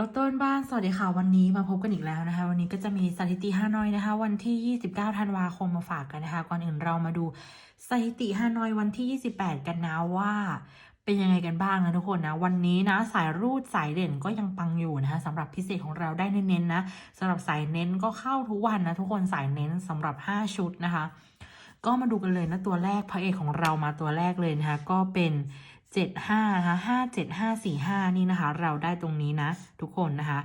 รถต้นบ้าน สวัสดีค่ะ วันนี้มาพบกันอีกแล้วนะคะ วันนี้ก็จะมีสถิติฮานอยนะคะ วันที่ 29 ธันวาคมมาฝากกันนะคะ ก่อนอื่นเรามาดูสถิติฮานอยวันที่ 28 กันนะว่า เป็นยังไงกันบ้างนะทุกคนนะ วันนี้นะสายรูดสายเด่นก็ยังปังอยู่นะคะสำหรับพิเศษของเราได้เน้นๆนะสำหรับสายเน้นก็เข้าทุกวันนะทุกคนสายเน้นสำหรับ 5 ชุดนะคะ ก็มาดูกันเลยนะตัวแรกพระเอกของเรามาตัวแรกเลยนะคะก็เป็น เจ็ดห้านะคะห้าเจ็ดห้าสี่ห้านี่นะคะ เราได้ตรงนี้นะ ทุกคนนะคะ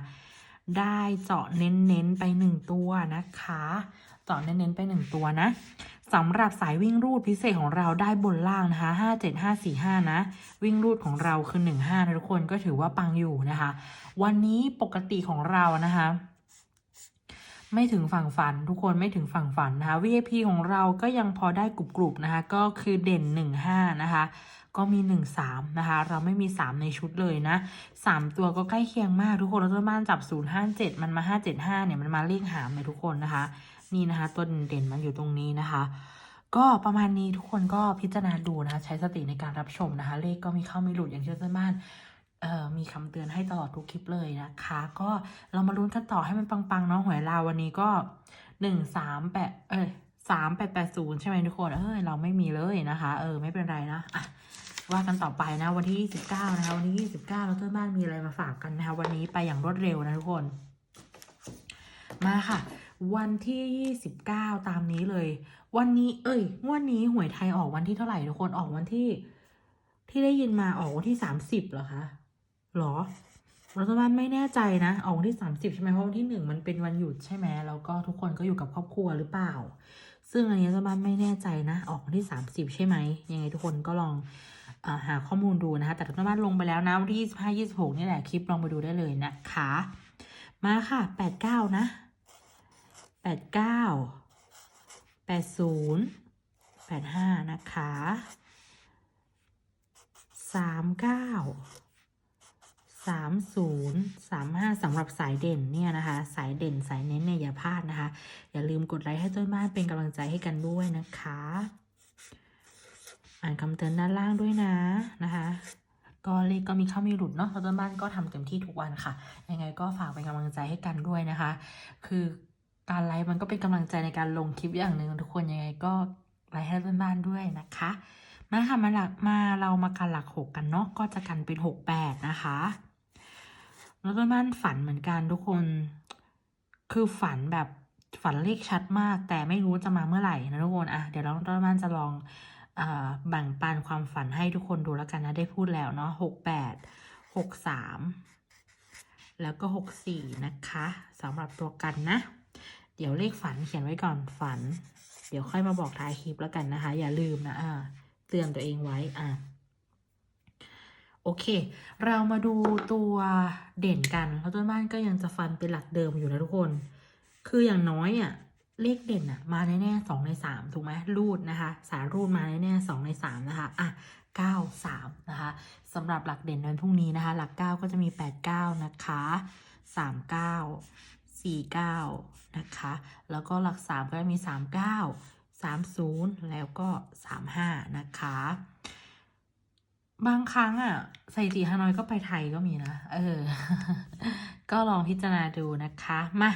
ได้เจาะเน้นๆไปหนึ่งตัวนะคะ เจาะเน้นๆไปหนึ่งตัวนะสำหรับสายวิ่งรูดพิเศษของเราได้บนล่างนะคะห้าเจ็ดห้าสี่ห้านะ วิ่งรูดของเราคือหนึ่งห้านะทุกคนก็ถือว่าปังอยู่นะคะ วันนี้ปกติของเรานะคะไม่ถึงฝั่งฝันทุกคนไม่ถึงฝั่งฝันนะคะ VIP ของเราก็ยังพอได้กรุบๆนะคะ ก็คือเด่น 15 นะคะ ก็มี 1 3 นะคะ เราไม่มี 3 ในชุดเลยนะ 3 ตัวก็ใกล้เคียงมากทุกคนแล้วตัวบ้านจับ 057 มันมา 575 เนี่ย มันมาเลขหามเลยทุกคนนะคะ นี่นะคะ ตัวเด่นๆมันอยู่ตรงนี้นะคะก็ประมาณนี้ทุกคนก็พิจารณาดูนะคะใช้สติในการรับชมนะคะ เลขก็มีเข้ามีหลุดอย่างที่ตัวบ้านเอ่อมีคำเตือนให้ตลอดทุกคลิปเลยนะคะ ก็เรามาลุ้นกันต่อให้มันปังๆเนาะหวยลาววันนี้ก็หนึ่งสามแปดเอ้ยสามแปดแปดศูนย์ใช่ไหมทุกคนเอ้ยเราไม่มีเลยนะคะ เออไม่เป็นไรนะอะ ว่ากันต่อไปนะวันที่ยี่สิบเก้านะคะวันที่ยี่สิบเก้าเราเพื่อนบ้านมีอะไรมาฝากกันนะคะวันนี้ไปอย่างรวดเร็วนะทุกคน มาค่ะ วันที่ยี่สิบเก้าตามนี้เลย วันนี้ เอ้ยงวันนี้หวยไทยออกวันที่เท่าไหร่ทุกคนออกวันที่ ที่ได้ยินมาออกวันที่สามสิบเหรอคะหรอรัฐบาลไม่แน่ใจนะออกวันที่สามสิบใช่ไหมเพราะวันที่หนึ่งมันเป็นวันหยุดใช่ไหมแล้วก็ทุกคนก็อยู่กับครอบครัวหรือเปล่า ซึ่งอันนี้รัฐบาลไม่แน่ใจนะ ออกวันที่สามสิบใช่ไหมยังไงทุกคนก็ลอง หาข้อมูลดูนะคะ แต่รัฐบาลลงไปแล้วนะวันที่ยี่สิบห้ายี่สิบหกนี่แหละคลิปลองไปดูได้เลยนะคะ มาค่ะแปดเก้านะแปดเก้าแปดศูนย์แปดห้านะคะสามเก้าสามศูนย์สามห้าสำหรับสายเด่นเนี่ยนะคะ สายเด่นสายเน้นเนี่ยอย่าพลาดนะคะ อย่าลืมกดไลค์ให้ต้นบ้านเป็นกำลังใจให้กันด้วยนะคะ อ่านคำเตือนด้านล่างด้วยนะนะคะก็เลขก็มีเข้ามีหลุดเนาะต้นบ้านก็ทำเต็มที่ทุกวันค่ะ ยังไงก็ฝากเป็นกำลังใจให้กันด้วยนะคะ คือการไลฟ์มันก็เป็นกำลังใจในการลงคลิปอย่างหนึ่งทุกคนยังไงก็ไลค์ให้ต้นบ้านด้วยนะคะมาค่ะมาหลักมาเรามากันหลักหกกันเนาะก็จะกันเป็นหกแปดนะคะแล้วต้นบ้านฝันเหมือนกันทุกคน คือฝันแบบฝันเลขชัดมาก แต่ไม่รู้จะมาเมื่อไหร่นะทุกคนอะเดี๋ยวเราต้นบ้านจะลอง แบ่งปันความฝันให้ทุกคนดูแล้วกันนะ ได้พูดแล้วเนาะหกแปดหกสามแล้วก็หกสี่นะคะสำหรับตัวกันนะ เดี๋ยวเลขฝันเขียนไว้ก่อนฝัน เดี๋ยวค่อยมาบอกท้ายคลิปแล้วกันนะคะ อย่าลืมนะอ่าเตือนตัวเองไว้อะโอเค เรามาดูตัวเด่นกันเพราะต้นบ้านก็ยังจะฟันเป็นหลักเดิมอยู่นะทุกคน คืออย่างน้อยอะ เลขเด่นอะมาแน่ๆสองในสามถูกไหมรูดนะคะ สายรูดมาแน่ๆสองในสามนะคะอะเก้าสามนะคะสำหรับหลักเด่นวันพรุ่งนี้นะคะ หลักเก้าก็จะมีแปดเก้านะคะสามเก้าสี่เก้านะคะ แล้วก็หลักสามก็จะมีสามเก้าสามศูนย์แล้วก็สามห้านะคะบางครั้งอะสถิติฮานอยก็ไปไทยก็มีนะ เออ ก็ลองพิจารณาดูนะคะ มา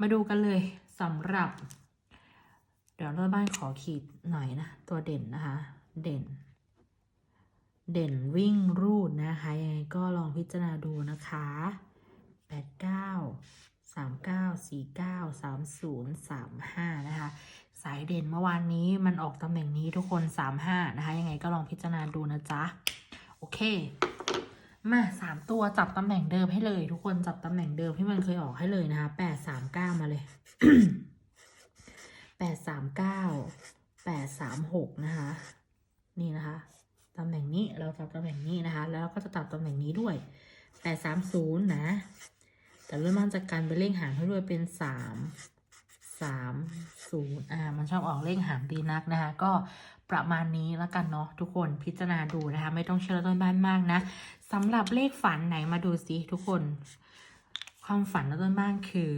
มาดูกันเลย สำหรับ เดี๋ยวเราบ้านขอขีดหน่อยนะ ตัวเด่นนะคะ เด่น เด่นวิ่งรูดนะคะยังไงก็ลองพิจารณาดูนะคะแปดเก้าสามเก้าสี่เก้าสามศูนย์สามห้านะคะสายเด่นเมื่อวานนี้มันออกตำแหน่งนี้ทุกคนสามห้านะคะ ยังไงก็ลองพิจารณาดูนะจ๊ะ โอเค มาสามตัวจับตำแหน่งเดิมให้เลย ทุกคนจับตำแหน่งเดิมที่มันเคยออกให้เลยนะคะแปดสามเก้ามาเลยแปดสามเก้าแปดสามหกนะคะ นี่นะคะตำแหน่งนี้เราจับตำแหน่งนี้นะคะ แล้วก็จะตัดตำแหน่งนี้ด้วยแปดสามศูนย์นะ แต่เริ่มมันจะกันไปเลขหางให้ด้วยเป็นสามสามศูนย์อ่ามันชอบออกเลขหางดีนักนะคะ ก็ ประมาณนี้แล้วกันเนาะทุกคนพิจารณาดูนะคะ ไม่ต้องเชื่อต้นบ้านมากนะสำหรับเลขฝันไหนมาดูสิทุกคน ความฝันของต้นบ้านคือ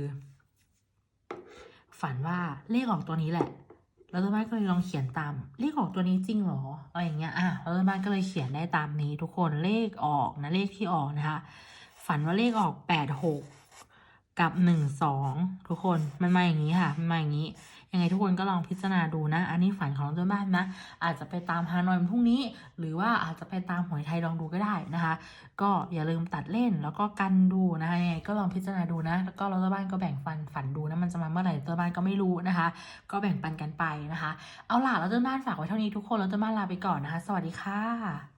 ฝันว่าเลขออกตัวนี้แหละแล้วต้นบ้านก็เลยลองเขียนตาม เลขออกตัวนี้จริงเหรออะไรอย่างเงี้ยอะแล้วต้นบ้านก็เลยเขียนได้ตามนี้ ทุกคนเลขออกนะเลขที่ออกนะคะ ฝันว่าเลขออกแปดหกกับหนึ่งสองทุกคนมันมาอย่างนี้ค่ะมันมาอย่างนี้ ยังไงทุกคนก็ลองพิจารณาดูนะ อันนี้ฝันของน้องต้นบ้านนะ อาจจะไปตามฮานอยวันพรุ่งนี้ หรือว่าอาจจะไปตามหวยไทยลองดูก็ได้นะคะ ก็อย่าลืมตัดเล่นแล้วก็กันดูนะคะยังไงก็ลองพิจารณาดูนะ แล้วก็เราต้นบ้านก็แบ่งฟันฝันดูนะมันจะมาเมื่อไหร่ต้นบ้านก็ไม่รู้นะคะ ก็แบ่งปันกันไปนะคะ เอาล่ะเราต้นบ้านฝากไว้เท่านี้ทุกคนเราต้นบ้านลาไปก่อนนะคะ สวัสดีค่ะ